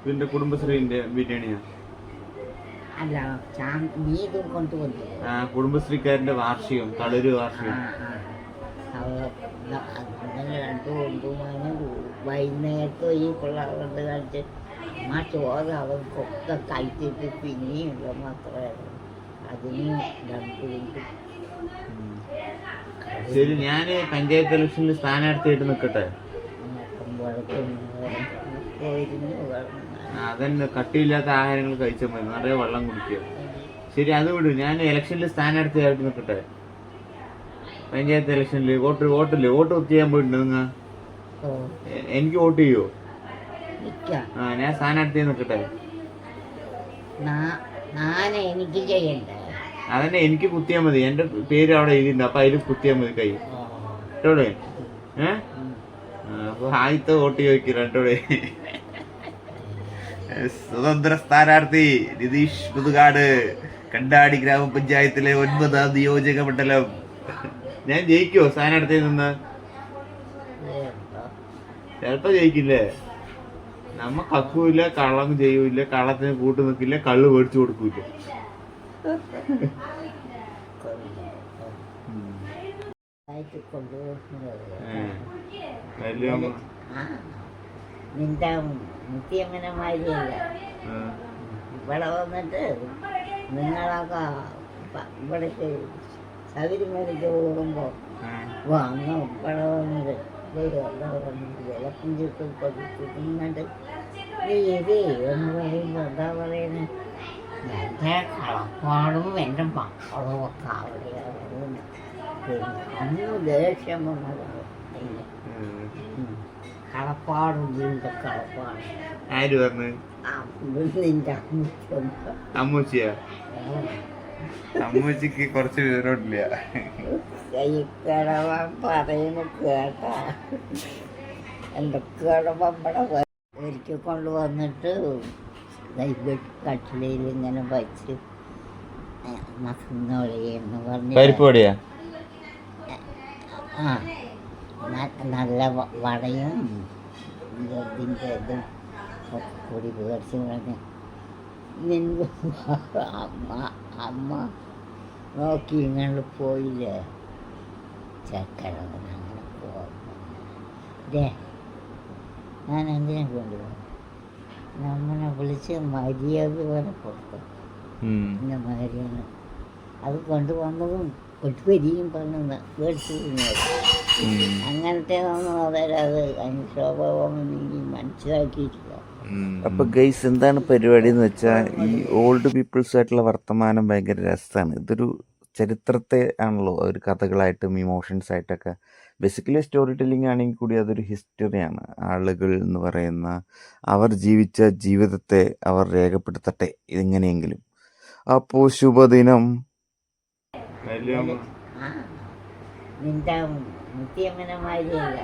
ഇതിന്റെ കുടുംബശ്രീന്റെ ബിരിയാണിയാ? അല്ല നീ ഇത് കൊണ്ടുവന്നു ആ, കുടുംബശ്രീക്കാരന്റെ വാർഷികം തളര് വാർഷികം. അങ്ങനെ രണ്ടു കൊണ്ടുപോകാൻ വൈകുന്നേരത്ത് ഈ പിള്ളേരുടെ കാണിച്ച് ആ ചോറ് അവർക്കൊക്കെ കഴിച്ചിട്ട് പിന്നെയുള്ള മാത്രമേ അതിന് രണ്ട് കൊണ്ട് ശരി ഞാൻ പഞ്ചായത്ത് ഇലക്ഷനിൽ സ്ഥാനാർത്ഥിയായിട്ട് നിൽക്കട്ടെ അതന്നെ കട്ടിയില്ലാത്ത ആഹാരങ്ങൾ കഴിച്ചാൽ മതി. നിറയെ വെള്ളം കുടിക്കുക. ശരി അത് വിടും. ഞാൻ ഇലക്ഷനിൽ സ്ഥാനാർത്ഥിയായിട്ട് നിൽക്കട്ടെ പഞ്ചായത്ത് ഇലക്ഷനിൽ വോട്ട് വോട്ടില്ലേ? വോട്ട് ഒത്തു ചെയ്യാൻ പോയിട്ടുണ്ട് നിങ്ങൾ? എനിക്ക് വോട്ട് ചെയ്യോ? ആ ഞാൻ സ്ഥാനാർത്ഥിയെ നിൽക്കട്ടെ എനിക്ക് ചെയ്യണ്ടേ? അതന്നെ എനിക്ക് കുത്തിയാൽ മതി. എന്റെ പേര് അവിടെ എഴുതിയിട്ടുണ്ട്. അപ്പൊ അതിൽ കുത്തിയാൽ മതി കൈ. കേട്ടോ കേട്ടോടെ? ഏ? ഉം. ആ, ആദ്യത്തെ വോട്ട് ചോദിക്കും രണ്ടോടെ സ്വതന്ത്ര സ്ഥാനാർത്ഥി നിതീഷ് പുതുകാട് കണ്ടാടി ഗ്രാമപഞ്ചായത്തിലെ ഒൻപതാം നിയോജക മണ്ഡലം. ഞാൻ ജയിക്കോ സ്ഥാനാർത്ഥി നിന്ന്? ചിലപ്പോ ജയിക്കില്ലേ? നമ്മ കക്കൂല കള്ളം ചെയ്യൂല കള്ളത്തിന് കൂട്ടു നിൽക്കില്ല കള്ള് മേടിച്ചു കൊടുക്കൂല നിന്റെ ഇവിടെ വന്നിട്ട് നിങ്ങളൊക്കെ ഇവിടേക്ക് ശബരിമലയ്ക്ക് പോകുമ്പോൾ. വന്ന് ഇവിടെ വന്നിട്ട് വിളക്കും ചുറ്റും കൊടുക്കുന്നുണ്ട് ഇത് എന്ന് പറയുമ്പോൾ എന്താ പറയുന്നത് എന്റെ കളപ്പാടും എന്റെ മക്കളും ഒക്കെ അവിടെയാണ്. അന്ന് ദേഷ്യം വന്നതാണ് അതിന് ഉം. കളപ്പാടും ഇതിന്റെ കളപ്പാടും ആര് പറഞ്ഞു നിന്റെ അമ്മയ്ക്കും അമ്മൂച്ചിക്ക് കുറച്ച് വിവരമില്ല. പറയുന്ന കേട്ടാ. എന്റെ കിടവ ഇവിടെ ഒരിക്കൽ കൊണ്ടുവന്നിട്ട് കട്ടിലയിൽ ഇങ്ങനെ വച്ച് പറഞ്ഞു പരിപ്പ് നല്ല വടയും ഇതിന്റെ ഇതും കൂടി പേടിച്ച് പറഞ്ഞ് അമ്മ അമ്മ നോക്കി ഇങ്ങനെ പോയില്ലേ? ചക്കരവൻ അങ്ങനെ പോകേ ഞാൻ എന്തിനെ കൊണ്ടുപോകും നമ്മളെ വിളിച്ച് മര്യാദ പോലെ കൊടുക്കും. ഇന്ന മാതിരിയാണ് അത് കൊണ്ടുവന്നതും കൊട്ടുപരിയും പറഞ്ഞു മേടിച്ചു അങ്ങനത്തെ ഒന്നും അവരത് എനിക്ക് മനസ്സിലാക്കിയിട്ടില്ല. അപ്പൊ ഗൈസ് എന്താണ് പരിപാടി എന്ന് വെച്ചാൽ ഈ ഓൾഡ് പീപ്പിൾസ് ആയിട്ടുള്ള വർത്തമാനം ഭയങ്കര രസമാണ്. ഇതൊരു ചരിത്രത്തെ ആണല്ലോ ഒരു കഥകളായിട്ടും ഇമോഷൻസ് ആയിട്ടൊക്കെ ബേസിക്കലി സ്റ്റോറി ടെല്ലിംഗ് ആണെങ്കിൽ കൂടി അതൊരു ഹിസ്റ്ററിയാണ്. ആളുകൾ എന്ന് പറയുന്ന അവർ ജീവിച്ച ജീവിതത്തെ അവർ രേഖപ്പെടുത്തട്ടെ ഇതെങ്ങനെയെങ്കിലും. അപ്പോൾ ശുഭദിനം. വലിയ അമ്മ. ആ നിന്റെ മുത്തിയമ്മനെ മാതിരിയല്ല